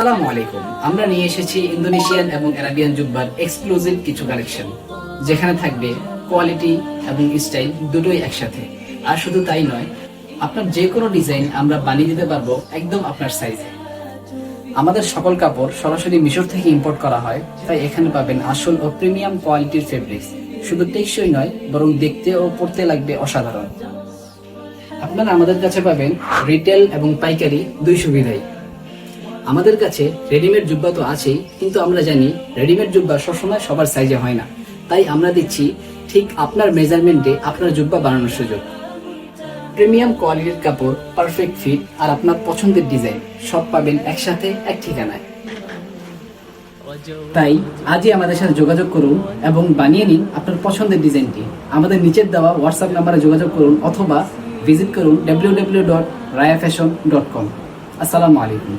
আসসালামু আলাইকুম। আমরা নিয়ে এসেছি ইন্দোনেশিয়ান এবং অ্যারাবিয়ান জুব্বার এক্সক্লুসিভ কিছু কালেকশন, যেখানে থাকবে কোয়ালিটি এবং স্টাইল দুটোই একসাথে। আর শুধু তাই নয়, আপনার যে কোনো ডিজাইন আমরা বানিয়ে দিতে পারব একদম আপনার সাইজে আমাদের সকল কাপড় সরাসরি মিশর থেকে ইম্পোর্ট করা হয়, তাই এখানে পাবেন আসল ও প্রিমিয়াম কোয়ালিটির ফেব্রিক্স শুধু টেকসই নয়, বরং দেখতে ও পড়তে লাগবে অসাধারণ। আপনারা আমাদের কাছে পাবেন রিটেল এবং পাইকারি দুই সুবিধাই। আমাদের কাছে রেডিমেড জুব্বা তো আছেই, কিন্তু আমরা জানি রেডিমেড জুব্বা সবসময় সবার সাইজে হয় না। তাই আমরা দিচ্ছি ঠিক আপনার মেজারমেন্টে আপনার জুব্বা বানানোর সুযোগ। প্রিমিয়াম কোয়ালিটির কাপড় পারফেক্ট ফিট আর আপনার পছন্দের ডিজাইন সব পাবেন একসাথে, এক ঠিকানায়। তাই আজই আমাদের সাথে যোগাযোগ করুন এবং বানিয়ে নিন আপনার পছন্দের ডিজাইনটি আমাদের নিচের দেওয়া হোয়াটসঅ্যাপ নাম্বারে যোগাযোগ করুন অথবা ভিজিট করুন W W dot Raya fashion dot com আসসালামু আলাইকুম।